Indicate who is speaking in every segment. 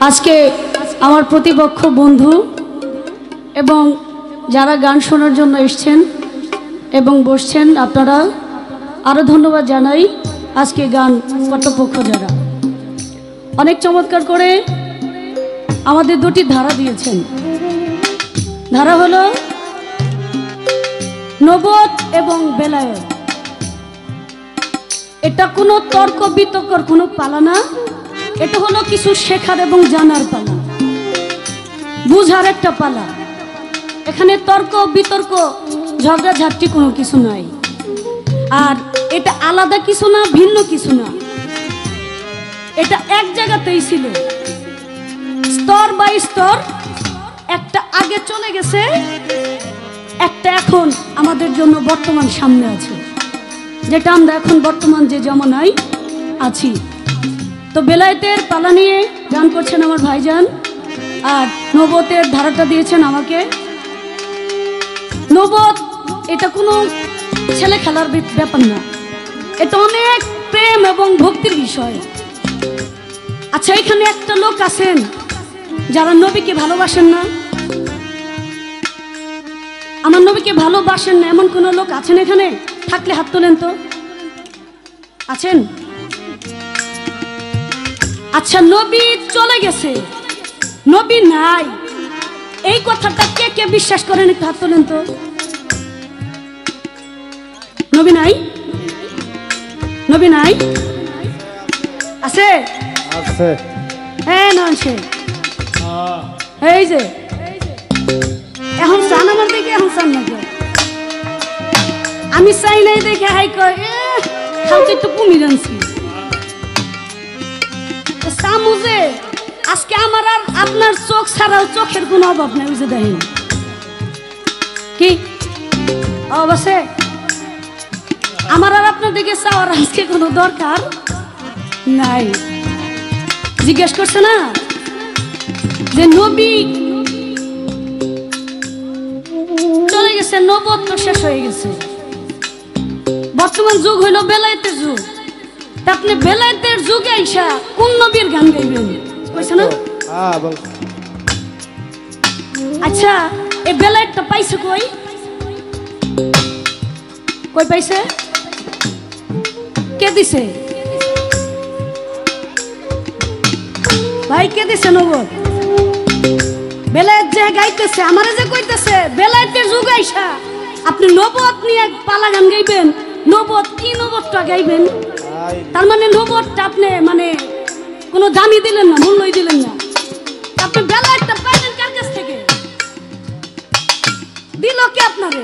Speaker 1: আজকে আমার প্রতিপক্ষ বন্ধু এবং যারা গান শোনার জন্য এসছেন এবং বসছেন আপনারা আরও ধন্যবাদ জানাই আজকে গান কর্তৃপক্ষ যারা। অনেক চমৎকার করে আমাদের দুটি ধারা দিয়েছেন। ধারা হলো নবদ এবং বেলায়ত। এটা কোনো তর্ক বিতর্কর কোনো পালা না এটা হলো কিছু শেখার এবং জানার পালা। বুঝার একটা পালা। এখানে তর্ক, বিতর্ক ঝগড়াঝাটি কোনো কিছু নাই। আর এটা আলাদা কিছু না, ভিন্ন কিছু না। এটা এক জায়গাতেই ছিল। স্তর বাই স্তর, একটা আগে চলে গেছে, একটা এখন আমাদের জন্য বর্তমান সামনে আছে। যেটা আমরা এখন বর্তমান যে জমানায় আছি। তো বেলায়েতের পালা নিয়ে গান করছেন আমার ভাইজান। আর নবতের ধারাটা দিয়েছেন আমাকে। নবত, এটা কোনো ছেলে খেলার ব্যাপার না। এটা অনেক প্রেম এবং ভক্তির বিষয়। আচ্ছা এখানে একটা লোক আছেন যারা নবীকে ভালোবাসেন না। আমার নবীকে ভালোবাসেন না এমন কোনো লোক আছেন এখানে? থাকলে হাত তোলেন তো। আছেন? আচ্ছা নবী চলে গেছে। নবী নাই। এই কথাটা কে কে বিশ্বাস করেন একটু হাত তোলেন তো? নবী নাই? নবী নাই? আছে?
Speaker 2: আছে।
Speaker 1: হ্যাঁ না আছে। এই যে। এখন চান আমার দেখে এখন চান না আমি চাই নাই দেখে হাই কয় খালতে একটু কুমির আনছি তো সামু যে আজকে আমার আর আপনার চোখ ছাড়াও চোখের কোনো অভাব নাই, বুঝে দেখেন। কি? অবশ্যই আমার আর আপনার দিকে চাওয়ার আজকে কোনো দরকার নাই। জিজ্ঞেস করছে না? যে নবী চলে গেছে নবত্ব শেষ হয়ে গেছে। বর্তমান যুগ হইল বেলায়েতের যুগ। আপনি বেলায়েতের যুগে আইসা কোন নবীর গান গাইবেন? কইছে না?
Speaker 2: হ্যাঁ বল।
Speaker 1: আচ্ছা এই বেলায়েতটা পাইছে কই? কই পাইছে? কে দিছে? ভাই কে দিছে নবদ বেলায়েত যে গাইতেছে আমারে যে কইতেছে বেলায়েতের যুগ আইসা আপনি নবদ নিয়ে পালা গান গাইবেন। নবদ কি নবদটা গাইবেন? তার মানে নবদটা আপনি মানে কোনো দামি দিলেন না মূল্যই দিলেন না। আপনি বেলায়েতটা পাইলেন কার কাছ থেকে? দিল কে আপনারে?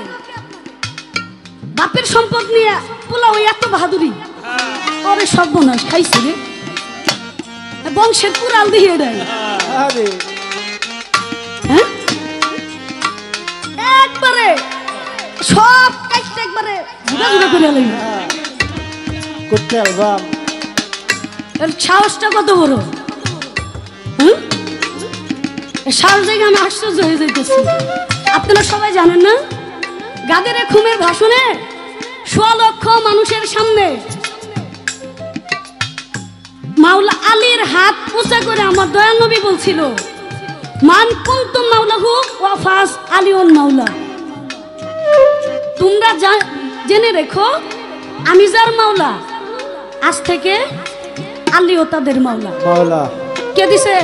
Speaker 1: বাপের সম্পদ নিয়ে পোলা ওই এত বাহাদুরি? ওরে সর্বনাশ খাইছে রে। বংশের কুড়াল দিয়ে দেয়। হ্যাঁ? একবারে সব কাজটা একবারে জুড়া জুড়া করে
Speaker 2: করতে অ্যালবাম
Speaker 1: এর সাহসটা কত বড়? হুম? সাহস দেখে আমি আশ্চর্য হয়ে যাইতেছি। আপনারা সবাই জানেন না? গাদের খুমের ভাষণে সোয়া লক্ষ মানুষের সামনে মাওলা আলীর হাত উঁচা করে আমার দয়াল নবী বলছিল, মান কুন্তুম মাওলাহু ওয়াফাস আলিউল মাওলা। তোমরা জেনে রেখো, আমি যার মাওলা আজ থেকে আল্লিও তাদের মাওলা।
Speaker 2: মাওলা।
Speaker 1: কে দিছে?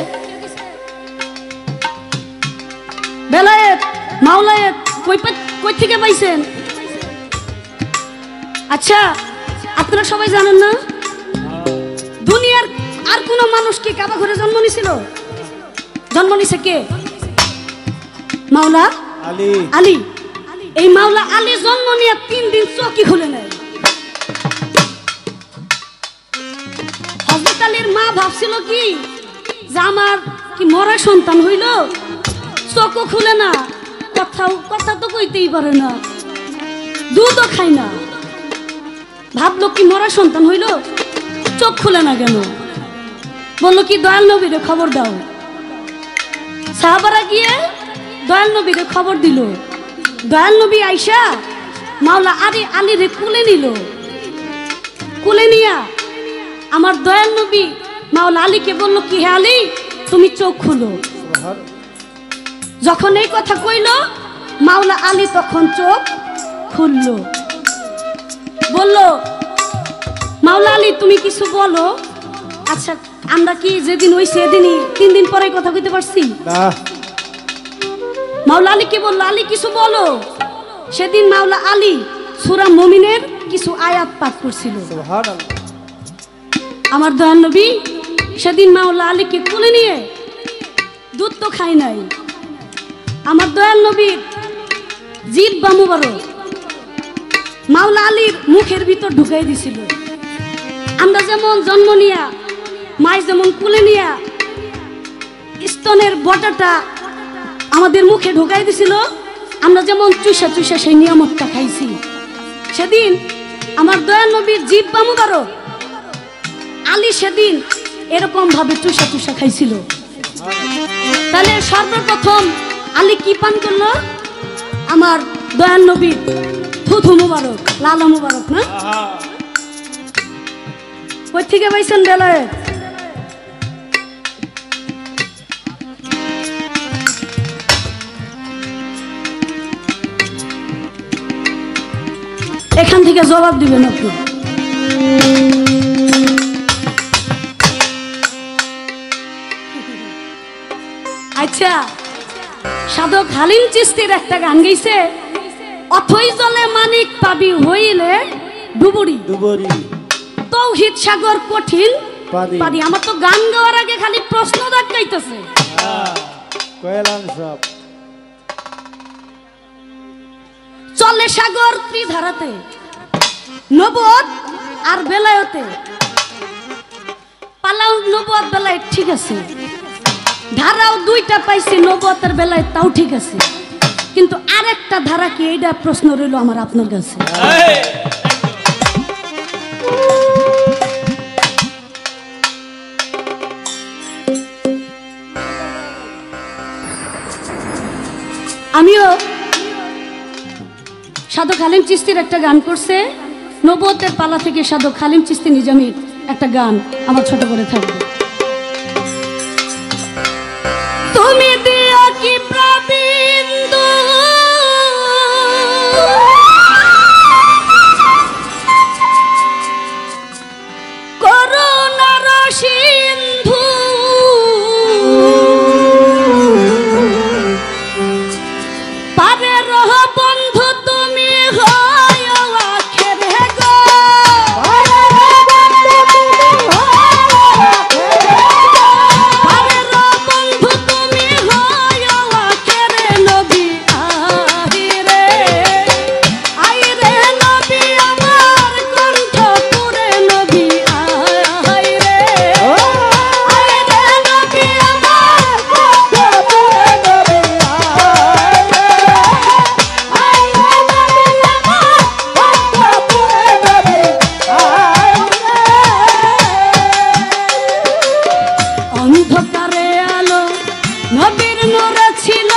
Speaker 1: বেলায়েত মাওলায়েত কই কই থেকে পাইছেন? আচ্ছা আপনারা সবাই জানেন না? দুনিয়ার আর কোন মানুষ কি কাবা ঘরে জন্ম নিছিল? জন্ম নিছে কে? মাওলা?
Speaker 2: আলী।
Speaker 1: আলী। এই মাওলা আলী জন্ম নিয়ে তিন দিন চকি খুলে নেয়। হজরত মা ভাবছিল কি? যে আমার কি মরা সন্তান হইল? চোখও খুলে না, কথাও কথা তো কইতেই পারে না, দুধও খায় না। ভাবলো কি মরা সন্তান হইল? চোখ খুলে না কেন? বলল কি, দয়াল নবীরে খবর দাও। সাহাবারা গিয়ে দয়াল নবীরে খবর দিল। দয়াল নবী আইসা মাওলা আলী আলীরে কুলে নিল। কুলে নিয়া আমার দয়াল নবী মাওলা আলীকে বলল কি হে আলী? তুমি চোখ খুলো। যখন এই কথা কইল মাওলা আলী তখন চোখ খুলল। বলল মাওলা আলী তুমি কিছু বলো? আচ্ছা আমরা কি যেদিন ওই সেদিনই তিন দিন পরে কথা কইতে পারছি? মাওলা আলী কি বলল আলী কিছু বলো। সেদিন মাওলা আলী সুরা মমিনের কিছু আয়াত পাঠ করছিল। আমার দয়াল নবী সেদিন মাওলা আলীকে কোলে নিয়ে দুধ তো খাই নাই। আমার দয়াল নবীর জীব বা মুবারক মাওলা আলীর মুখের ভিতর ঢুকাই দিছিল। আমরা যেমন জন্ম নিয়া, মাই যেমন কুলে নিয়া স্তনের বটাটা আমাদের মুখে ঢুকাই দিছিল, আমরা যেমন চুষা চুষা সেই নিয়ামতটা খাইছি। সেদিন আমার দয়াল নবীর জীব বা মুবারক আলী সেদিন এরকম ভাবে চুষা চুষা খাইছিল। তাহলে সর্বপ্রথম আলী কি পান করল? আমার দয়াল নবীর থুথু মুবারক, লালা মুবারক, না? ওই থেকে পাইছেন বেলায় এখান থেকে জবাব দিবেন আপনি। আচ্ছা সাধক হালিম চিস্তির একটা গান গাইছে অথই জলে মানিক পাবি হইলে ডুবুরি।
Speaker 2: ডুবরি।
Speaker 1: তৌহিদ সাগর কঠিন
Speaker 2: পানি।
Speaker 1: আমার তো গান গাওয়ার আগে খালি প্রশ্ন দেখাইতেছে
Speaker 2: কয়লাম সব।
Speaker 1: চলে সাগর ত্রিধারাতে নবদ আর বেলায়তে। পালাও নবদ বেলায় ঠিক আছে। ধারাও দুইটা পাইছি নবতের বেলায় তাও ঠিক আছে। কিন্তু আরেকটা ধারা কি, এইটা প্রশ্ন রইল আমার আপনার কাছে। আমিও সাধক হালিম চিস্তির একটা গান করছে। নবতের পালা থেকে সাধক হালিম চিস্তি নিজামির একটা গান আমার ছোট করে থাকবে। তুমি নবীর নূরে ছিল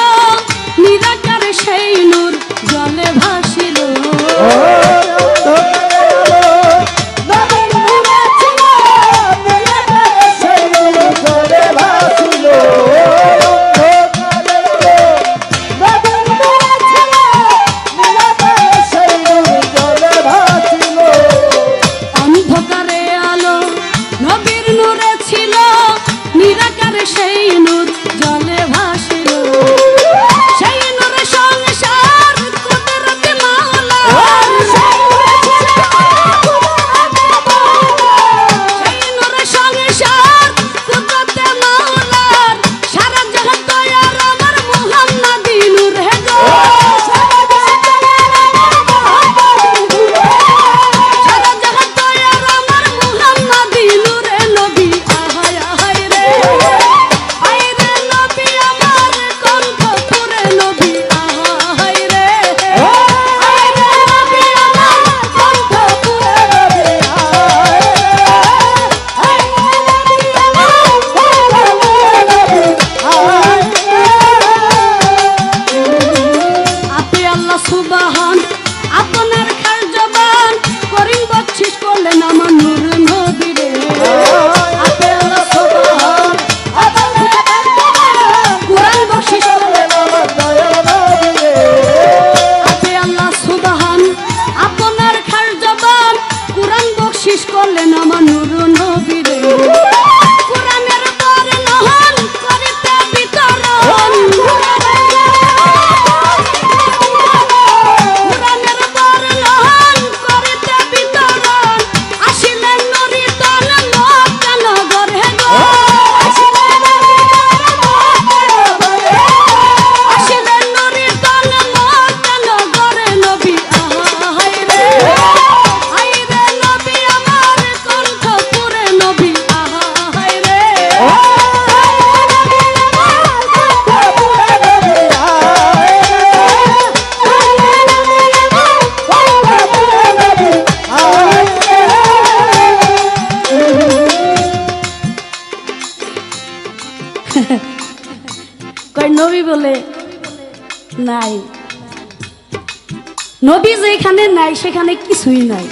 Speaker 1: সেখানে কিছুই নাই।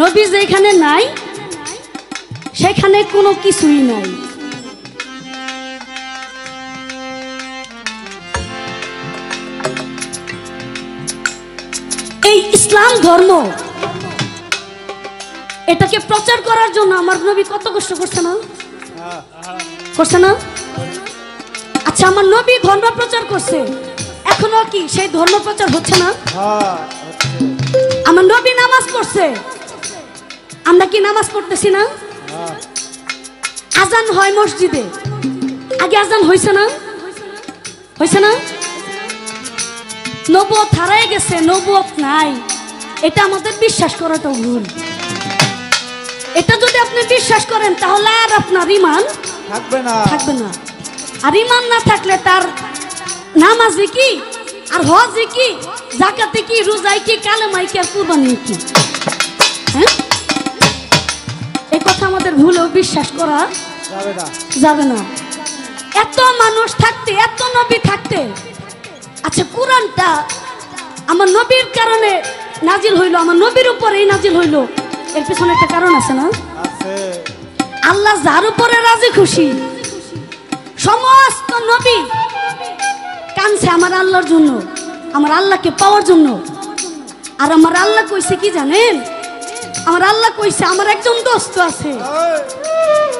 Speaker 1: নবী যেখানে নাই সেখানে কোনো কিছুই নাই। এই ইসলাম ধর্ম এটাকে প্রচার করার জন্য আমার নবী কত কষ্ট করছে না?
Speaker 2: হ্যাঁ।
Speaker 1: করছে না? আচ্ছা আমার নবী ধর্ম প্রচার করছে। এখনও কি সেই ধর্ম প্রচার হচ্ছে না? আমার নবী নামাজ পড়ছে। আমরা কি নামাজ পড়তেছি না? আজান হয় মসজিদে। আগে আজান হয়েছে না? হয়েছে না? নবুয়ত হারাই গেছে নবুয়ত নাই। এটা আমাদের বিশ্বাস করাটা ভুল। এটা যদি আপনি বিশ্বাস করেন তাহলে আর আপনার ইমান
Speaker 2: থাকবে না।
Speaker 1: থাকবে না। আর ইমান না থাকলে তার নামাজে কি? আর হজে কি? জাকাতে কি? রোজাই কি? কালেমাই কি? আর কুরবানি কি? হ্যাঁ? এই কথা আমাদের ভুলেও বিশ্বাস করা
Speaker 2: যাবে না।
Speaker 1: এত মানুষ থাকতে এত নবী থাকতে। আচ্ছা কোরআনটা আমার নবীর কারণে নাজিল হইল আমার নবীর উপরেই নাজিল হইল। এর পেছনে একটা কারণ আছে না? আল্লাহ যার উপরে রাজি খুশি সমস্ত নবী কানছে আমার আল্লাহর জন্য আমার আল্লাহকে পাওয়ার জন্য। আর আমার আল্লাহ কইছে কি জানেন? আমার আল্লাহ কইছে আমার একজন দোস্ত আছে।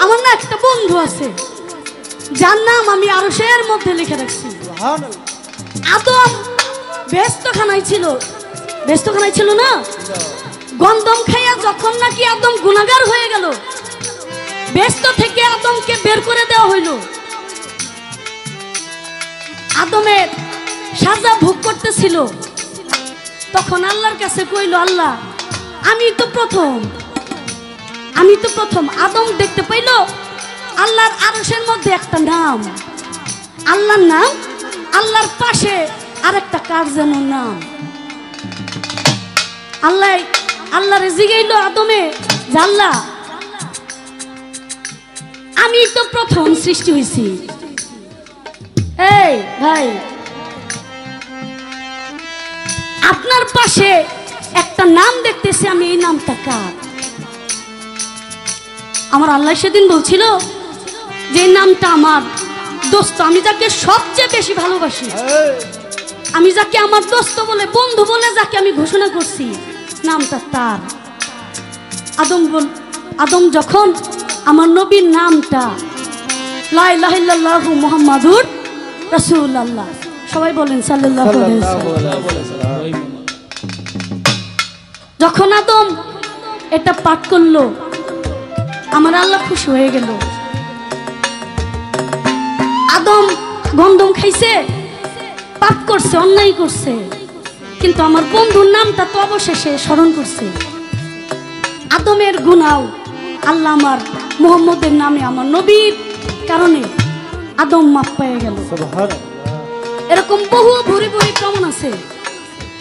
Speaker 1: আমার না একটা বন্ধু আছে যার নাম আমি আরও এর মধ্যে লিখে রাখছি। আদম ব্যস্তখানায় ছিল। ব্যস্তখানায় ছিল না? গন্ধম খাইয়া যখন নাকি আদম গুণাগার হয়ে গেল ব্যস্ত থেকে আদমকে বের করে দেওয়া হইল। আদমের সাজা ভোগ করতেছিল। তখন আল্লাহর কাছে কইল, আল্লাহ, আমি তো প্রথম। আমি তো প্রথম। আদম দেখতে পাইল, আল্লাহর আরশের মধ্যে একটা নাম। আল্লাহর নাম, আল্লাহর পাশে আরেকটা কার যেন নাম। আল্লাহ আল্লাহরে জিগাইল আদমে আল্লাহ, আমি তো প্রথম সৃষ্টি হয়েছি আপনার পাশে একটা নাম দেখতেছি আমি, এই নামটা কার? আমার আল্লাহ সেদিন বলছিল যে নামটা আমার দোস্ত, আমি যাকে সবচেয়ে বেশি ভালোবাসি, আমি যাকে আমার দোস্ত বলে, বন্ধু বলে যাকে আমি ঘোষণা করছি, নামটা তার। আদম বল আদম যখন আমার নবীর নামটা লাই লাইলাহিল্লাহু মুহাম্মাদুর সবাই বলেন
Speaker 3: মামা।
Speaker 1: যখন আদম এটা পাঠ করল আমার আল্লাহ খুশি হয়ে গেল। আদম গন্ধম খাইছে পাপ করছে অন্যায় করছে। কিন্তু আমার বন্ধুর নামটা তো অবশেষে স্মরণ করছে। আদমের গুনাও আল্লাহ আমার মোহাম্মদের নামে আমার নবীর কারণে আদম মাপ পেয়ে গেল। এরকম বহু ভুরি ভুরি প্রমাণ আছে?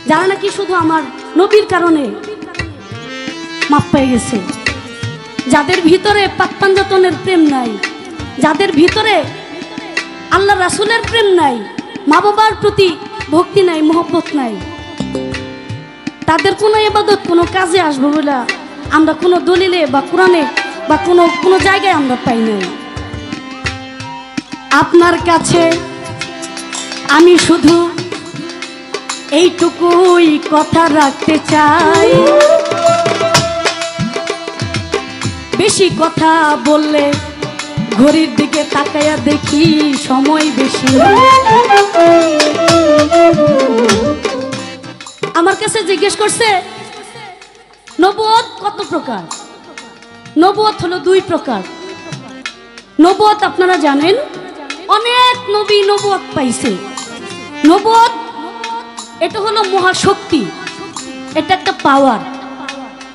Speaker 1: যারা নাকি শুধু আমার নবীর কারণে মাপ পেয়ে গেছে। যাদের ভিতরে পাত্তাঞ্জতনের প্রেম নাই যাদের ভিতরে আল্লাহ রাসুলের প্রেম নাই মা বাবার প্রতি ভক্তি নাই মহব্বত নাই তাদের কোনো এবাদত কোনো কাজে আসব বলে আমরা কোনো দলিলে বা কোরআনে বা কোনো কোনো জায়গায় আমরা পাই নাই। আপনার কাছে আমি শুধু এইটুকুই কথা রাখতে চাই। বেশি কথা বললে ঘড়ির দিকে তাকায়া দেখি সময় বেশি। আমার কাছে জিজ্ঞেস করছে, নবুয়ত কত প্রকার? নবুয়ত হলো দুই প্রকার। নবুয়ত আপনারা জানেন অনেক নবী নবুয়ত পাইছে। নবদ এটা হলো মহাশক্তি। এটা একটা পাওয়ার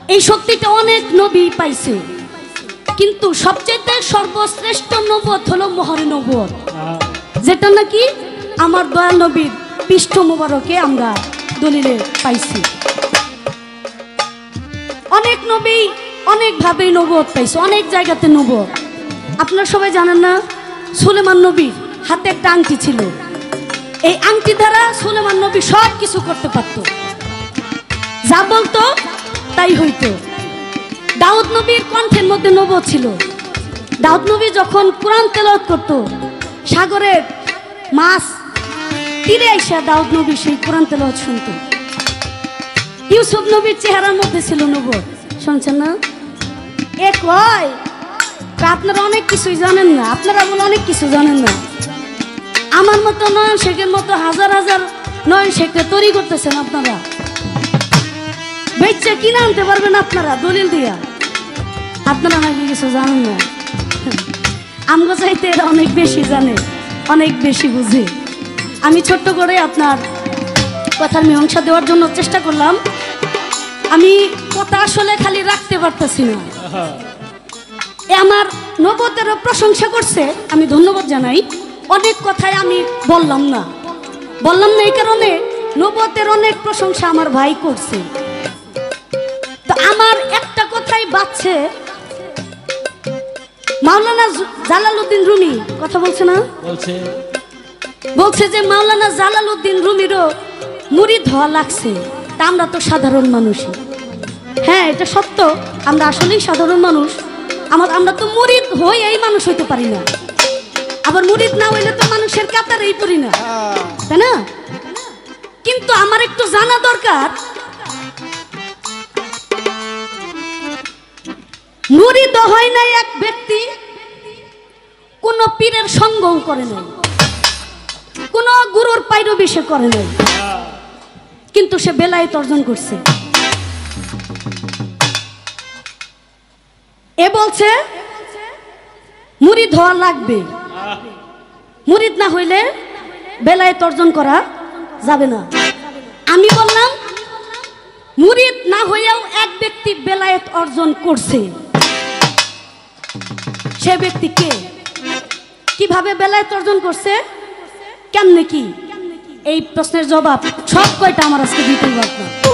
Speaker 1: এই শক্তিটা অনেক নবী পাইছে। কিন্তু সবচেয়ে সর্বশ্রেষ্ঠ নবদ হলো মহর
Speaker 3: হ্যাঁ,
Speaker 1: যেটা নাকি আমার দয়াল নবীর পৃষ্ঠ মোবারকে আমরা দলিলে পাইছি। অনেক নবী অনেক ভাবে নবুয়ত পাইছে অনেক জায়গাতে নবদ আপনারা সবাই জানেন না? সুলেমান নবীর হাতে একটা আংটি ছিল। এই আংটি দ্বারা সুলেমান নবী সব কিছু করতে পারত। যা বলতো তাই হইতো। দাউদ নবীর কণ্ঠের মধ্যে নব ছিল। দাউদ নবী যখন কোরআন তেলাওয়াত করত সাগরের মাছ তীরে আইসা দাউদ নবী সেই কোরআন তেলাওয়াত শুনতো। ইউসুফ নবীর চেহারার মধ্যে ছিল নব। শুনছেন না? এ কয় আপনারা অনেক কিছুই জানেন না। আপনারা বলে অনেক কিছু জানেন না। আমার মতো নয়ন শেখের মতো হাজার হাজার নয়ন শেখকে তৈরি করতেছেন আপনারা। বেচে কিনে আনতে পারবেন আপনারা, দলিল দিয়া। আপনারা নাকি কিছু জানেন না। আমগো চাইতে এরা অনেক বেশি জানে, অনেক বেশি বুঝে। আমি ছোট্ট করে আপনার কথার মীমাংসা দেওয়ার জন্য চেষ্টা করলাম। আমি কথা আসলে খালি রাখতে পারতেছি না। এ আমার নবতেরও প্রশংসা করছে আমি ধন্যবাদ জানাই। অনেক কথাই আমি বললাম না। বললাম না এই কারণে নবতের অনেক প্রশংসা আমার ভাই করছে। তো আমার একটা কথাই বাচ্ছে মাওলানা জু- জালালউদ্দিন রুমি কথা বলছে না?
Speaker 3: বলছে।
Speaker 1: বলছে যে মাওলানা জালালউদ্দিন রুমিরও মুড়ি ধোয়া লাগছে। তা আমরা তো সাধারণ মানুষই। হ্যাঁ এটা সত্য। আমরা আসলেই সাধারণ মানুষ। আমার আমরা তো মুরিদ হই এই মানুষ হইতে পারি না। আবার মুরিদ না হইলে তো মানুষের কাতারেই পড়ি না। তাই না? কিন্তু আমার একটু জানা দরকার। মুরিদ হয় নাই এক ব্যক্তি, কোন পীরের সঙ্গও করে নাই। কোন গুরুর পাইরবিষে করে নাই। কিন্তু সে বেলায়েত অর্জন করছে। এ বলছে মুরিদ হওয়া লাগবে। মুড়িদ না হইলে বেলায়েত অর্জন করা যাবে না। আমি বললাম মুরিদ না হইয়াও এক ব্যক্তি বেলায়েত অর্জন করছে। সে ব্যক্তি কে? কীভাবে বেলায়েত অর্জন করছে? কেমনে কি? এই প্রশ্নের জবাব সব কয়টা আমার আজকে দিতে পারতাম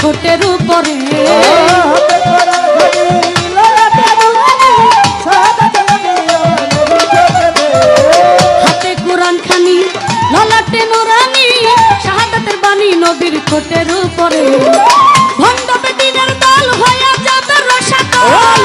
Speaker 1: ঠোঁটের উপরে। হাতে কোরআন খানি ললাটে শাহাদাতের বাণী নবীর ঠোঁটের উপরে। ভণ্ড দল হয়ে যাবে রসাতল।